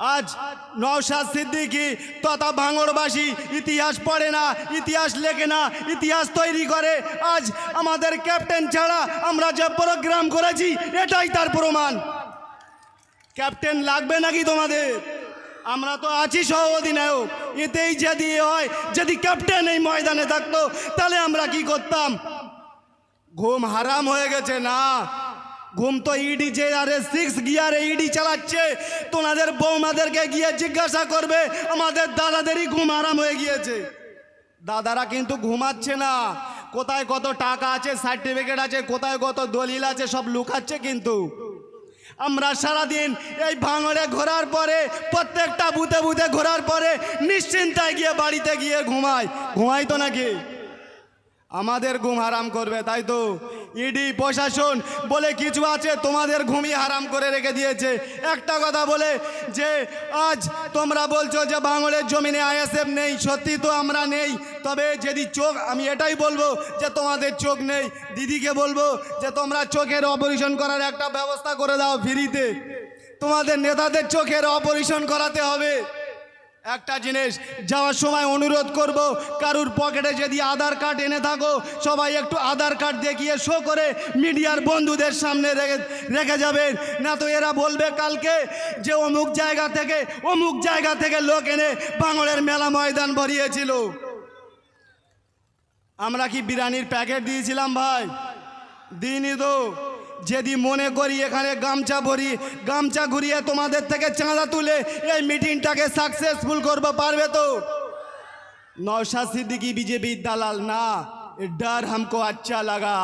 আজ নওশাদ সিদ্দিকি তথা ভাঙড়বাসী ইতিহাস পড়ে না, ইতিহাস লেখে না, ইতিহাস তৈরি করে। আজ আমাদের ক্যাপ্টেন ছাড়া আমরা যে প্রোগ্রাম করেছি, এটাই তার প্রমাণ। ক্যাপ্টেন লাগবে নাকি তোমাদের? আমরা তো আছি সহ অধিনায়ক। এতেই যদি হয়, যদি ক্যাপ্টেন এই ময়দানে থাকতো, তাহলে আমরা কি করতাম? ঘুম হারাম হয়ে গেছে না। ঘুম তো ইডি যে আরে সিক্স গিয়ারে ইডি চালাচ্ছে। তোমাদের বৌমাদেরকে গিয়ে জিজ্ঞাসা করবে, আমাদের দাদাদেরই ঘুম আরাম হয়ে গিয়েছে। দাদারা কিন্তু ঘুমাচ্ছে না। কোথায় কত টাকা আছে সার্টিফিকেট আছে, কোথায় কত দলিল আছে, সব লুকাচ্ছে কিন্তু। আমরা সারাদিন এই ভাঙড়ে ঘোরার পরে, প্রত্যেকটা বুথে বুথে ঘোরার পরে, নিশ্চিন্তায় গিয়ে বাড়িতে গিয়ে ঘুমাই। ঘুমাই তো নাকি? আমাদের ঘুম হারাম করবে, তাই তো? ইডি প্রশাসন বলে কিছু আছে, তোমাদের ঘুমই হারাম করে রেখে দিয়েছে। একটা কথা বলে যে, আজ তোমরা বলছো যে বাংলের জমিনে আইএসএফ নেই, সত্যি তো আমরা নেই। তবে যদি চোখ, আমি এটাই বলব যে তোমাদের চোখ নেই। দিদিকে বলব যে তোমরা চোখের অপারেশন করার একটা ব্যবস্থা করে দাও ফ্রিতে। তোমাদের নেতাদের চোখের অপারেশন করাতে হবে। একটা জিনিস, যাওয়ার সময় অনুরোধ করব, কারুর পকেটে যদি আধার কার্ড এনে থাকো, সবাই একটু আধার কার্ড দেখিয়ে শো করে মিডিয়ার বন্ধুদের সামনে রেখে রেখে যাবেন না তো এরা বলবে কালকে যে অমুক জায়গা থেকে, অমুক জায়গা থেকে লোক এনে বাঙলের মেলা ময়দান ভরিয়েছিল। আমরা কি বিরিয়ানির প্যাকেট দিয়েছিলাম ভাই? দিইনি তো। যদি মনে করি এখানে গামছা ভরি, গামছা ঘুরিয়ে তোমাদের থেকে চাঁদা তুলে এই মিটিংটাকে সাকসেসফুল করব, পারবে তো? নওশাদ সিদ্দিকি বিজেপির দালাল, না ডর হামকো আচ্ছা লাগা।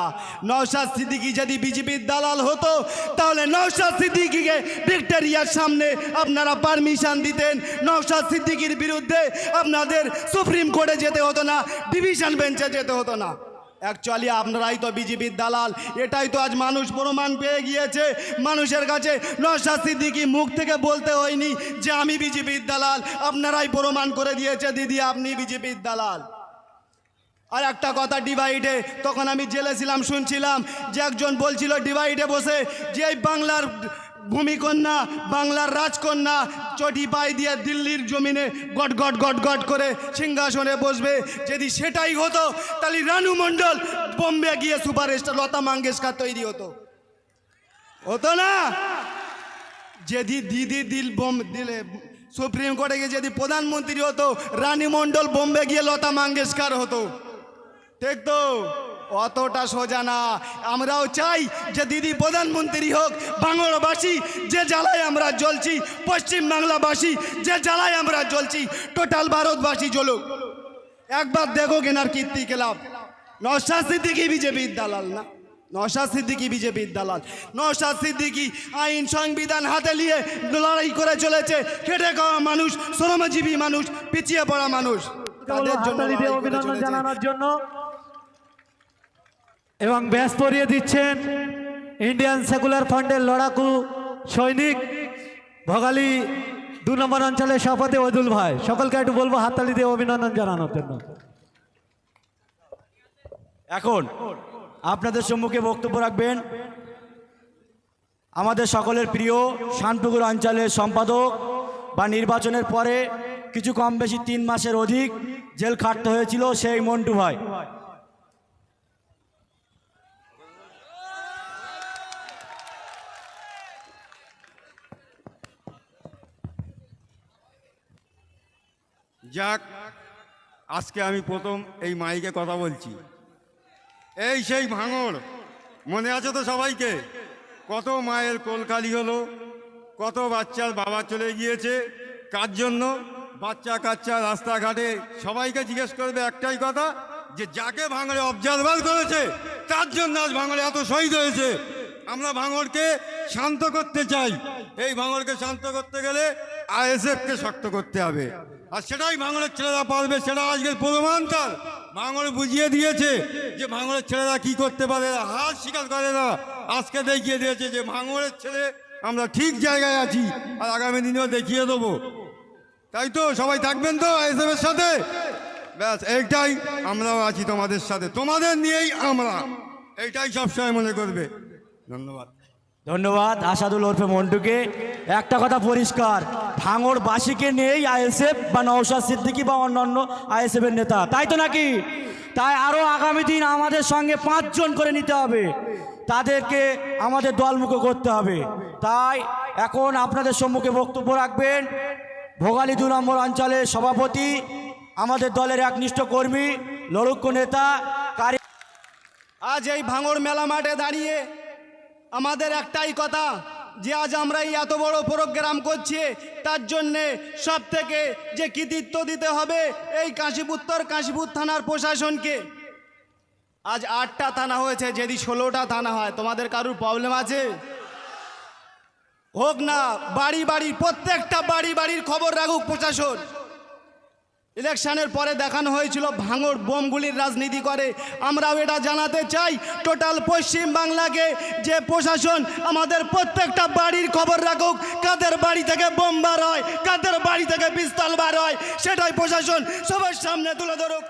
নওশাদ সিদ্দিকি যদি বিজেপির দালাল হতো, তাহলে নওশাদ সিদ্দিকিকে ভিক্টোরিয়ার সামনে আপনারা পারমিশন দিতেন। নওশাদ সিদ্দিকির বিরুদ্ধে আপনাদের সুপ্রিম কোর্টে যেতে হতো না ডিভিশন বেঞ্চে যেতে হতো না। অ্যাকচুয়ালি আপনারাই তো বিজেপির দালাল। এটাই তো আজ মানুষ প্রমাণ পেয়ে গিয়েছে। মানুষের কাছে নশাদ সিদ্দিকি মুখ থেকে বলতে হয়নি যে আমি বিজেপির দালাল। আপনারাই প্রমাণ করে দিয়েছে, দিদি, আপনি বিজেপির দালাল। আর একটা কথা, ডিভাইডে, তখন আমি জেলে ছিলাম শুনছিলাম যে একজন বলছিল, ডিভাইডে বসে যে বাংলার ভূমিকন্যা, বাংলার রাজকন্যা, চটি পাই দিয়ে দিল্লির জমিনে গট গট গট গট করে সিংহাসনে বসবে। যদি সেটাই হতো, তাহলে রানু মণ্ডল বোম্বে গিয়ে সুপারস্টার লতা মঙ্গেশকর তৈরি হতো। হতো না? যদি দিদি দিল বোম দিলে সুপ্রিম কোর্টে গিয়ে যদি প্রধানমন্ত্রী হতো, রানী মণ্ডল বোম্বে গিয়ে লতা মঙ্গেশকর হতো। ঠিক তো? অতটা সোজা না। আমরাও চাই যে দিদি প্রধানমন্ত্রী হোক বাংলাবাসী যে জ্বালায় আমরা জ্বলছি পশ্চিম বাংলাবাসী যে জ্বালায় আমরা জ্বলছি টোটাল ভারতবাসী জ্বলুক। একবার দেখো কেনার কীর্তি খেলাম নশা সিদ্দিকি বিজেপির দালাল না। নশাদ সিদ্দিকি বিজেপির দালাল। নশাদ সিদ্দিকি আইন সংবিধান হাতে নিয়ে লড়াই করে চলেছে। খেটে খাওয়া মানুষ শ্রমজীবী মানুষ পিছিয়ে পড়া মানুষ। তাদের জন্য জানানোর জন্য এবং ব্যাস পরিয়ে দিচ্ছেন ইন্ডিয়ান সেকুলার ফান্ডের লড়াকু সৈনিক ভগালী দু নম্বর অঞ্চলের সভাপতি ওদুল ভাই। সকলকে একটু বলব, হাততালি দিয়ে অভিনন্দন জানানোর জন্য। এখন আপনাদের সম্মুখে বক্তব্য রাখবেন। আমাদের সকলের প্রিয় শানপুকুর অঞ্চলের সম্পাদক, বা নির্বাচনের পরে কিছু কম বেশি তিন মাসের অধিক জেল খাটতে হয়েছিল সেই মন্টু ভাই। যাক, আজকে আমি প্রথম এই মাইকে কথা বলছি। এই সেই ভাঙড়, মনে আছে তো সবাইকে? কত মায়ের কোলকালি হলো, কত বাচ্চার বাবা চলে গিয়েছে, কার জন্য? বাচ্চা কাচ্চা রাস্তাঘাটে সবাইকে জিজ্ঞেস করবে একটাই কথা, যে যাকে ভাঙড়ে অবজারভার করেছে, তার জন্য আজ ভাঙড়ে এত শহীদ হয়েছে। আমরা ভাঙড়কে শান্ত করতে চাই। এই ভাঙড়কে শান্ত করতে গেলে আইএসএফকে শক্ত করতে হবে। আর সেটাই ভাঙড়ের ছেলেরা পারবে সেটা আজকের প্রমাণ তার। ভাঙড় বুঝিয়ে দিয়েছে যে ভাঙড়ের ছেলেরা কি করতে পারে এরা হার স্বীকার করে না। আজকে দেখিয়ে দিয়েছে যে ভাঙড়ের ছেলে, আমরা ঠিক জায়গায় আছি, আর আগামী দিনেও দেখিয়ে দেবো। তাই তো, সবাই থাকবেন তো আইএসএফ এর সাথে? ব্যাস, এইটাই আমরাও আছি তোমাদের সাথে। তোমাদের নিয়েই আমরা। এইটাই সবসময় মনে করবে। ধন্যবাদ। ধন্যবাদ, আসাদুল ওরফে মন্টুকে। একটা কথা পরিষ্কার ভাঙড় বাসীকে নেই আইএসএফ বা নওশাদ সিদ্দিকী বা অন্যান্য আইএসএফের নেতা, তাই তো নাকি? তাই আরও আগামী দিন আমাদের সঙ্গে পাঁচজন করে নিতে হবে। তাদেরকে আমাদের দলমুখো করতে হবে। তাই এখন আপনাদের সম্মুখে বক্তব্য রাখবেন। ভোগালী দু নম্বর অঞ্চলের সভাপতি, আমাদের দলের একনিষ্ঠ কর্মী, লড়ুক্ষ নেতা, কারি আজ এই ভাঙড় মেলা মাঠে দাঁড়িয়ে আমাদের একটাই কথা যে আজ আমরা এই এত বড় প্রোগ্রাম করছি, তার জন্যে সব থেকে যে কৃতিত্ব দিতে হবে এই কাশীপুত্তর কাশীপুর থানার প্রশাসনকে। আজ আটটা থানা হয়েছে, যদি ষোলোটা থানা হয়, তোমাদের কারুর প্রবলেম আছে? হোক না, বাড়ি বাড়ি প্রত্যেকটা বাড়ি বাড়ির খবর রাখুক প্রশাসন। ইলেকশনের পরে দেখানো হয়েছিল ভাঙড় বোমগুলির রাজনীতি করে। আমরাও এটা জানাতে চাই, টোটাল পশ্চিম বাংলাকে যে প্রশাসন আমাদের প্রত্যেকটা বাড়ির খবর রাখুক, কাদের বাড়ি থেকে বোম বার হয়, কাদের বাড়ি থেকে পিস্তল বার হয়, সেটাই প্রশাসন সবার সামনে তুলে ধরুক।